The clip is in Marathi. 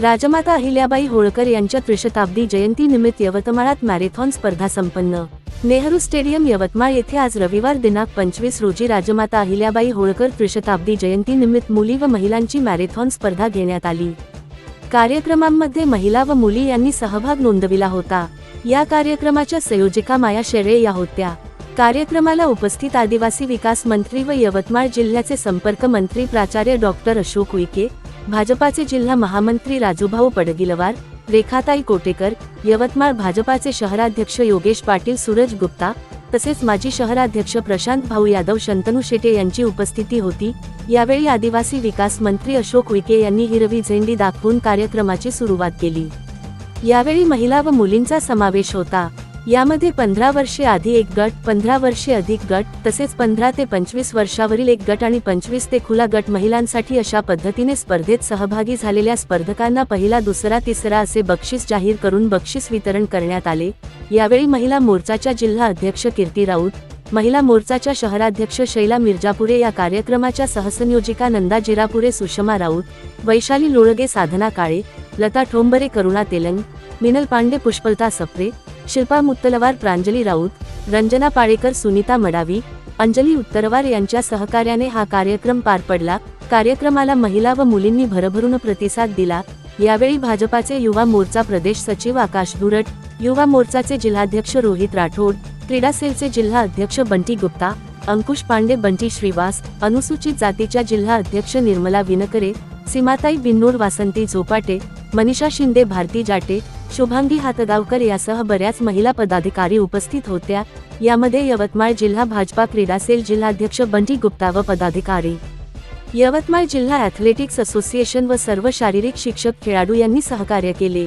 राजमाता अहिल्याबाई होळकर यांच्या त्रिशताब्दी जयंतीनिमित्त यवतमाळात मॅरेथॉन स्पर्धा संपन्न. नेहरू स्टेडियम यवतमाळ येथे आज रविवार दिनांक पंचवीस रोजी राजमाता अहिल्याबाई होळकर त्रिशताब्दी जयंतीनिमित्त मुली व महिलांची मॅरेथॉन स्पर्धा घेण्यात आली. कार्यक्रमांमध्ये महिला व मुली यांनी सहभाग नोंदविला होता. या कार्यक्रमाच्या संयोजिका माया शेळे या होत्या. कार्यक्रमाला उपस्थित आदिवासी विकास मंत्री व यवतमाळ जिल्ह्याचे संपर्क मंत्री प्राचार्य डॉक्टर अशोक उईके भाजपाचे जिल्हा महामंत्री राजूभाऊ पडगिलवार रेखाताई कोटेकर यवतमाळ भाजपाचे शहराध्यक्ष योगेश पाटील सूरज गुप्ता तसेच माजी शहराध्यक्ष प्रशांत भाऊ यादव शंतनू शेटे यांची उपस्थिती होती. यावेळी आदिवासी विकास मंत्री अशोक विके यांनी हिरवी झेंडी दाखवून कार्यक्रमाची सुरुवात केली. यावेळी महिला व मुलींचा समावेश होता. यामध्ये पंधरा वर्षे आधी एक गट पंधरा वर्षे अधिक गट तसेच पंधरा ते पंचवीस वर्षावरील एक गट आणि पंचवीस ते खुला गट महिलांसाठी अशा पद्धतीने स्पर्धेत सहभागी झालेल्या स्पर्धकांना पहिला दुसरा तिसरा असे बक्षीस जाहीर करून बक्षीस वितरण करण्यात आले. यावेळी महिला मोर्चाच्या जिल्हा अध्यक्ष कीर्ती राऊत महिला मोर्चाच्या शहराध्यक्ष शैला मिर्जापुरे या कार्यक्रमाच्या सहसंयोजिका नंदा जिरापुरे सुषमा राऊत वैशाली लोळगे साधना काळे लता ठोंबरे करुणा तेलंग मिनल पांडे पुष्पलता सप्रे शिल्पा मुत्तलवार प्रांजली राऊत रंजना पाळेकर सुनीता मडावी अंजली उत्तरवार यांच्या सहकार्याने हा कार्यक्रम पार पडला. कार्यक्रमाला महिला व मुलींनी भरभरून प्रतिसाद दिला. यावेळी भाजपाचे युवा मोर्चा प्रदेश सचिव आकाश दुरट युवा मोर्चाचे जिल्हाध्यक्ष रोहित राठोड क्रीडा सेलचे जिल्हा अध्यक्ष बंटी गुप्ता अंकुश पांडे बंटी श्रीवास अनुसूचित जातीच्या जिल्हा अध्यक्ष निर्मला विनकरे सीमाताई बिन्नूर वासंती झोपाटे मनीषा शिंदे भारती जाटे शुभांगी हातगावकर यासह बऱ्याच महिला पदाधिकारी उपस्थित होत्या. यामध्ये यवतमाळ जिल्हा भाजपा क्रीडा सेल जिल्हाध्यक्ष बंटी गुप्ता व पदाधिकारी. यवतमाळ जिल्हा ॲथलेटिक्स असोसिएशन व सर्व शारीरिक शिक्षक खेळाडू यांनी सहकार्य केले.